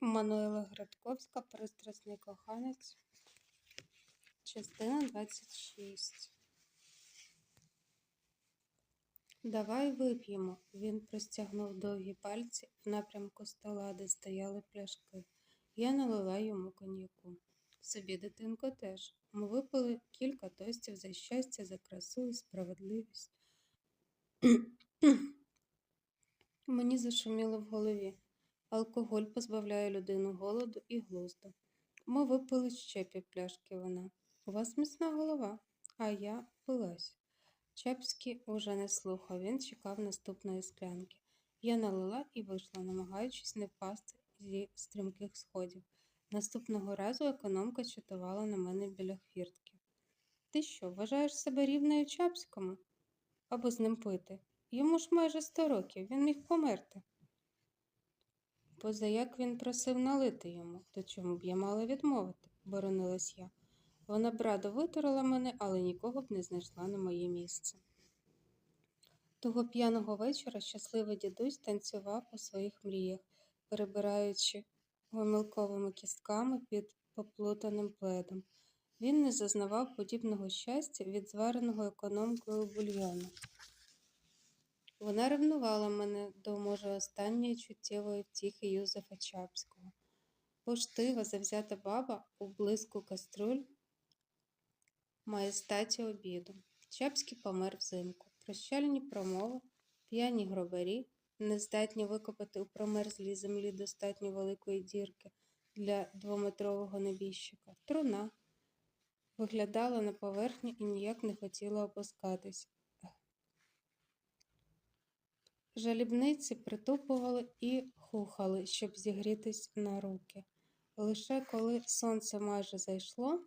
Мануела Градковська, пристрасний коханець, частина 26. Давай вип'ємо. Він простягнув довгі пальці в напрямку стола, де стояли пляшки. Я налила йому коньяку. Собі, дитинко, теж. Ми випили кілька тостів за щастя, за красу і справедливість. Мені зашуміло в голові. Алкоголь позбавляє людину голоду і глузду. Ми випили ще півпляшки вина. У вас міцна голова, а я пилась. Чепський уже не слухав, він чекав наступної склянки. Я налила і вийшла, намагаючись не впасти зі стрімких сходів. Наступного разу економка чатувала на мене біля хвіртки. Ти що, вважаєш себе рівною Чапському? Або з ним пити? Йому ж майже сто років, він міг померти. Позаяк він просив налити йому, то чому б я мала відмовити, боронилась я. Вона б радо витерла мене, але нікого б не знайшла на моє місце. Того п'яного вечора щасливий дідусь танцював у своїх мріях, перебираючи гомілковими кістками під поплутаним пледом. Він не зазнавав подібного щастя від звареного економкою бульйону. Вона ревнувала мене до, може, останньої чуттєвої втіхи Юзефа Чапського. Поштива, завзята баба у блиску каструль має статі обіду. Чапський помер взимку. Прощальні промови, п'яні гробарі, нездатні викопати у промерзлій землі достатньо великої дірки для двометрового небіжчика. Труна виглядала на поверхні і ніяк не хотіла опускатись. Жалібниці притупували і хухали, щоб зігрітись на руки. Лише коли сонце майже зайшло,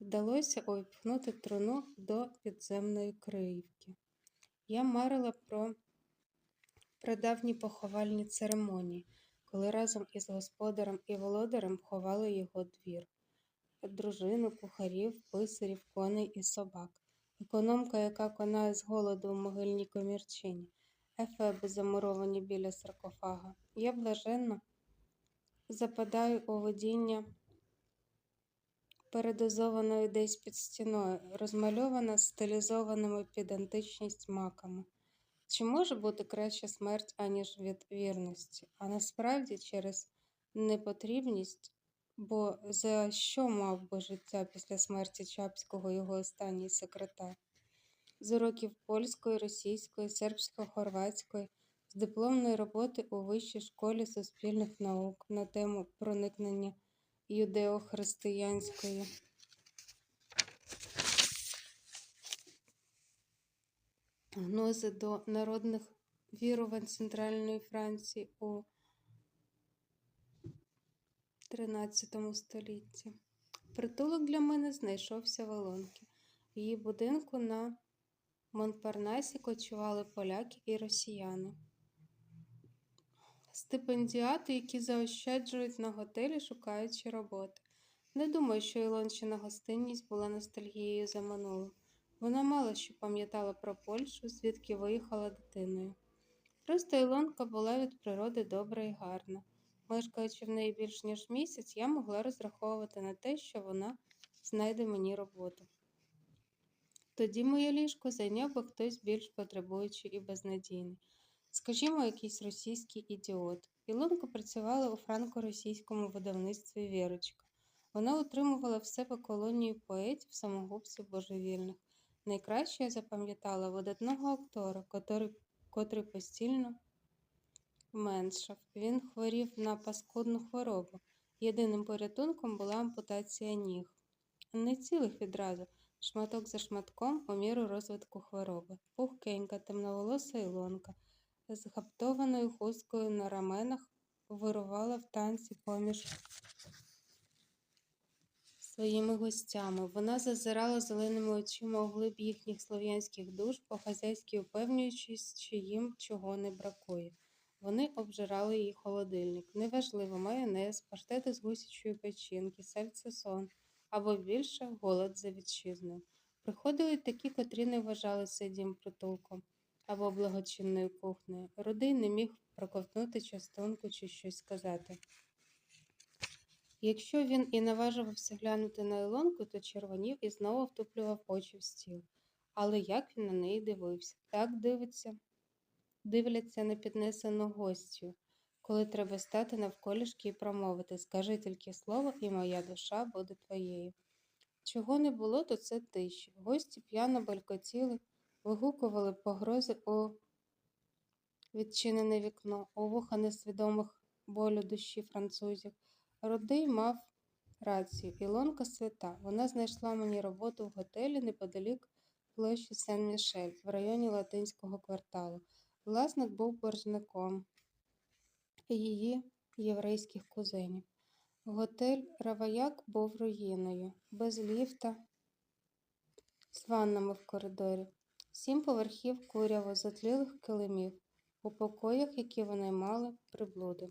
вдалося увіпхнути труну до підземної криївки. Я марила про прадавні поховальні церемонії, коли разом із господарем і володарем ховали його двір, дружину, кухарів, писарів, коней і собак, економка, яка конає з голоду в могильній комірчині ефеби, замуровані біля саркофага. Я блаженно западаю у видіння передозованою десь під стіною, розмальована стилізованими під античність маками. Чи може бути краща смерть, аніж від вірності? А насправді через непотрібність, бо за що мав би життя після смерті Чапського його останній секретар? З уроків польської, російської, сербсько-хорватської, з дипломної роботи у Вищій школі суспільних наук на тему проникнення юдео-християнської. Гнози до народних вірувань Центральної Франції у 13 столітті. Притулок для мене знайшовся в Олонки. Її будинку на Монпарнасі кочували поляки і росіяни. Стипендіати, які заощаджують на готелі, шукаючи роботи. Не думаю, що Ілончина гостинність була ностальгією за минулим. Вона мало що пам'ятала про Польщу, звідки виїхала дитиною. Просто Ілонка була від природи добра і гарна. Мешкаючи в неї більш ніж місяць, я могла розраховувати на те, що вона знайде мені роботу. Тоді моє ліжко зайняв би хтось більш потребуючий і безнадійний. Скажімо, якийсь російський ідіот. Ілонка працювала у франко-російському видавництві Вірочка. Вона утримувала в себе колонію поетів, самогубців божевільних. Найкраще я запам'ятала видатного актора, котрий, котрий постійно меншав. Він хворів на паскудну хворобу. Єдиним порятунком була ампутація ніг. Не цілих відразу шматок за шматком у міру розвитку хвороби, пухкенька, темноволоса Ілонка, з гаптованою хусткою на раменах вирувала в танці поміж своїми гостями. Вона зазирала зеленими очима у глиб їхніх слов'янських душ, по хазяйськи упевнюючись, що їм чого не бракує. Вони обжирали її холодильник. Неважливо, майонез, паштети з гусячої печінки, сальце сон або більше голод за вітчизною. Приходили такі, котрі не вважали цей дім притулком або благочинною кухнею. Рудий не міг проковтнути частунку чи щось сказати. Якщо він і наважувався глянути на Ілонку, то червонів і знову втуплював очі в стіл. Але як він на неї дивився? Так дивиться, дивляться на піднесену гостю, коли треба стати навколішки і промовити Скажи тільки слово, і моя душа буде твоєю. Чого не було, то це тиші. Гості п'яно балькотіли, вигукували погрози у відчинене вікно, у вуха несвідомих болю душі французів. Рудий мав рацію. Ілонка свята. Вона знайшла мені роботу в готелі неподалік площі Сен-Мішель в районі латинського кварталу. Власник був боржником її єврейських кузенів. Готель Раваяк був руїною, без ліфта, з ваннами в коридорі, сім поверхів куряво затлілих килимів, у покоях, які вони мали, приблуди.